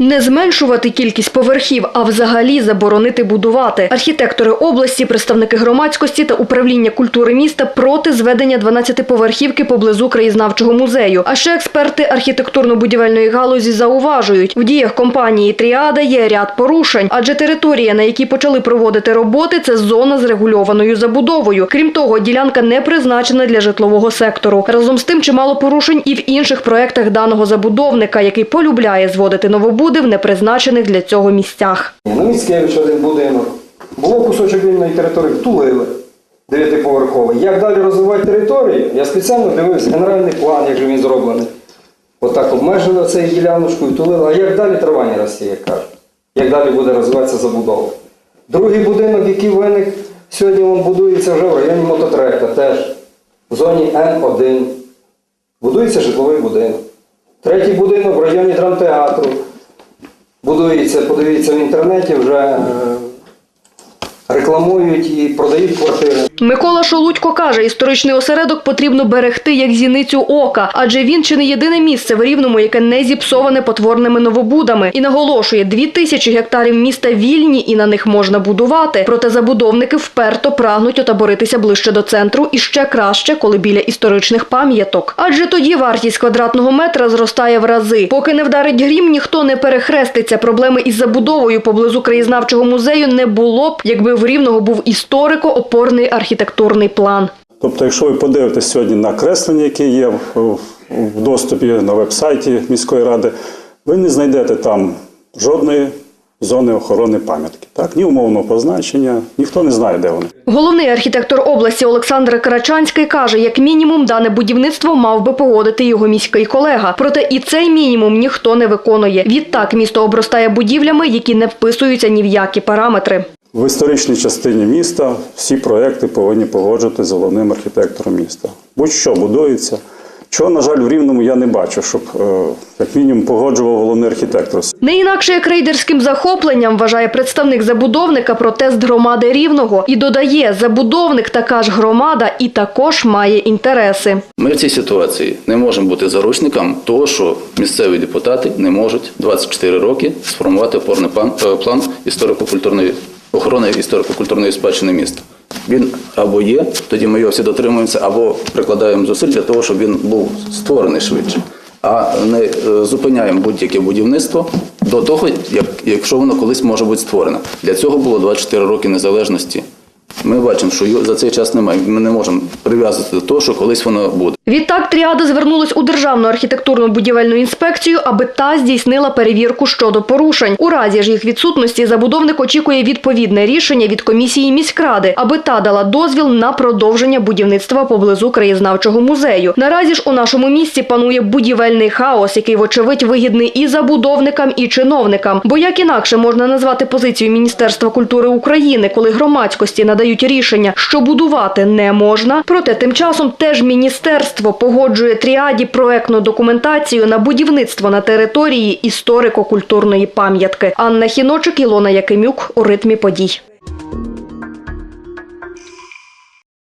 Не зменшувати кількість поверхів, а взагалі заборонити будувати. Архітектори області, представники громадськості та управління культури міста проти зведення 12-поверхівки поблизу краєзнавчого музею. А ще експерти архітектурно-будівельної галузі зауважують, в діях компанії Тріада є ряд порушень, адже територія, на якій почали проводити роботи, це зона з регульованою забудовою. Крім того, ділянка не призначена для житлового сектору. Разом з тим, чимало порушень і в інших проектах даного забудовника, який полюбляє зводити новобуди в непризначених для цього місцях. На Міцкевич один будинок. Було кусочок вільної території, втулили дев'ятиповерховий. Як далі розвивати територію? Я спеціально дивився генеральний план, як же він зроблений. Отак обмежили цією діляночкою, втулили. А як далі трава не росте, як кажуть? Як далі буде розвиватися забудова? Другий будинок, який виник, сьогодні він будується вже в районі мототрека, теж в зоні Н1. Будується житловий будинок. Третій будинок в районі драмтеатру. Будується, подивіться в інтернеті, вже е, рекламують і продають квартири. Микола Шолудько каже, історичний осередок потрібно берегти як зіницю ока, адже він чи не єдине місце в Рівному, яке не зіпсоване потворними новобудами. І наголошує, дві тисячі гектарів міста вільні і на них можна будувати. Проте забудовники вперто прагнуть отаборитися ближче до центру і ще краще, коли біля історичних пам'яток. Адже тоді вартість квадратного метра зростає в рази. Поки не вдарить грім, ніхто не перехреститься. Проблеми із забудовою поблизу краєзнавчого музею не було б, якби в Рівного був історико-опорний архітектурний план. Тобто, якщо ви подивитесь сьогодні на креслення, які є в доступі на веб-сайті міської ради, ви не знайдете там жодної зони охорони пам'ятки. Так? Ні умовного позначення, ніхто не знає, де вони. Головний архітектор області Олександр Карачанський каже, як мінімум дане будівництво мав би погодити його міський колега. Проте і цей мінімум ніхто не виконує. Відтак місто обростає будівлями, які не вписуються ні в які параметри. В історичній частині міста всі проекти повинні погоджувати з головним архітектором міста. Будь-що будується. Чого, на жаль, в Рівному я не бачу, щоб е, як мінімум погоджував головний архітектор. Не інакше як рейдерським захопленням вважає представник забудовника протест громади Рівного і додає, забудовник така ж громада і також має інтереси. Ми в цій ситуації не можемо бути заручником того, що місцеві депутати не можуть 24 роки сформувати опорний план, е, план історико-культурної охорони історико-культурної спадщини міста. Він або є, тоді ми його всі дотримуємося, або прикладаємо зусиль для того, щоб він був створений швидше. А не е, зупиняємо будь-яке будівництво до того, як, якщо воно колись може бути створено. Для цього було 24 роки незалежності. Ми бачимо, що за цей час немає. Ми не можемо прив'язати до того, що колись воно буде. Відтак тріада звернулась у Державну архітектурно-будівельну інспекцію, аби та здійснила перевірку щодо порушень. У разі ж їх відсутності забудовник очікує відповідне рішення від комісії міськради, аби та дала дозвіл на продовження будівництва поблизу краєзнавчого музею. Наразі ж у нашому місті панує будівельний хаос, який вочевидь вигідний і забудовникам, і чиновникам. Бо як інакше можна назвати позицію Міністерства культури України, коли громадськості надають рішення, що будувати не можна. Проте тим часом теж міністерство погоджує тріаді проектну документацію на будівництво на території історико-культурної пам'ятки. Анна Хіночик, Ілона Якимюк у ритмі подій.